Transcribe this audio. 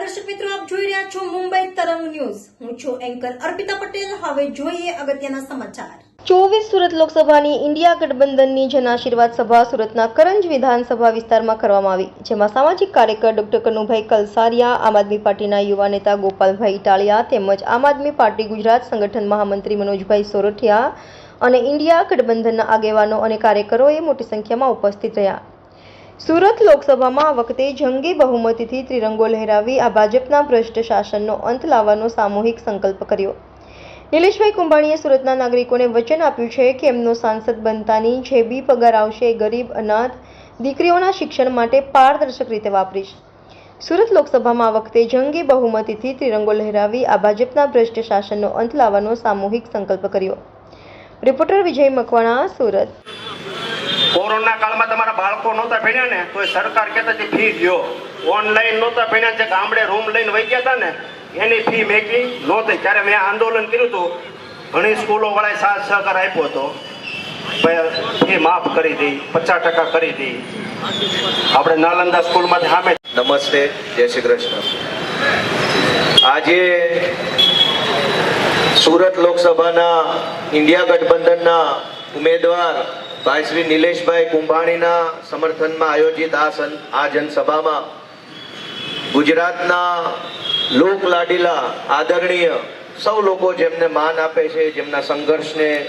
દર્શક મિત્રો, આપ જોઈ રહ્યા છો મુંબઈ તરંગ ન્યૂઝ. હું છું એન્કર અર્પિતા પટેલ. હવે જોઈએ અગત્યના સમાચાર. ચોવીસ સુરત લોકસભાની ઇન્ડિયા ગઠબંધનની જન આશીર્વાદ સભા સુરતના કરંજ વિધાનસભા વિસ્તારમાં કરવામાં આવી, જેમાં સામાજિક કાર્યકર ડોક્ટર કનુભાઈ કલસારિયા, આમ આદમી પાર્ટીના યુવા નેતા ગોપાલભાઈ ઇટાલિયા તેમજ આમ આદમી પાર્ટી ગુજરાત સંગઠન મહામંત્રી મનોજભાઈ સોરઠિયા અને ઇન્ડિયા ગઠબંધનના આગેવાનો અને કાર્યકરોએ મોટી સંખ્યામાં ઉપસ્થિત રહ્યા. સુરત લોકસભામાં આ વખતે જંગી બહુમતીથી ત્રિરંગો લહેરાવી આ ભાજપના ભ્રષ્ટ શાસનનો અંત લાવવાનો સામૂહિક સંકલ્પ કર્યો. નિલેશભાઈ કુંભાણીએ સુરતના નાગરિકોને વચન આપ્યું છે કે એમનો સાંસદ બનતાની જે બી પગાર આવશે ગરીબ, અનાથ દીકરીઓના શિક્ષણ માટે પારદર્શક રીતે વાપરીશ. સુરત લોકસભામાં આ વખતે જંગી બહુમતીથી ત્રિરંગો લહેરાવી આ ભાજપના ભ્રષ્ટ શાસનનો અંત લાવવાનો સામૂહિક સંકલ્પ કર્યો. રિપોર્ટર વિજય મકવાણા, સુરત. કોરોના કાળમાં તમારા બાળકો નહોતા ભણ્યા ને, તો સરકાર કહેતા હતી ફી લ્યો. ઓનલાઈન નહોતા ભણ્યા, જે ગામડે રૂમ લઈને વહી ગયા હતા ને, એની ફી મેકી નહોતી. ત્યારે મેં આંદોલન કર્યું હતું. ઘણી સ્કૂલો વાળાએ સાથ સહકાર આપ્યો હતો. ફી માફ કરી દી, પચાસ ટકા કરી દી. આપણે નાલંદા સ્કૂલમાંથી સામે નમસ્તે, જય શ્રી કૃષ્ણ. આજે સુરત લોકસભાના ઇન્ડિયા ગઠબંધનના ઉમેદવાર ભાઈ શ્રી નિલેશભાઈ કુંભાણીના સમર્થનમાં આયોજિત આ આ જનસભામાં ગુજરાતના લોક લાડીલા આદરણીય સૌ લોકો જેમને માન આપે છે, જેમના સંઘર્ષને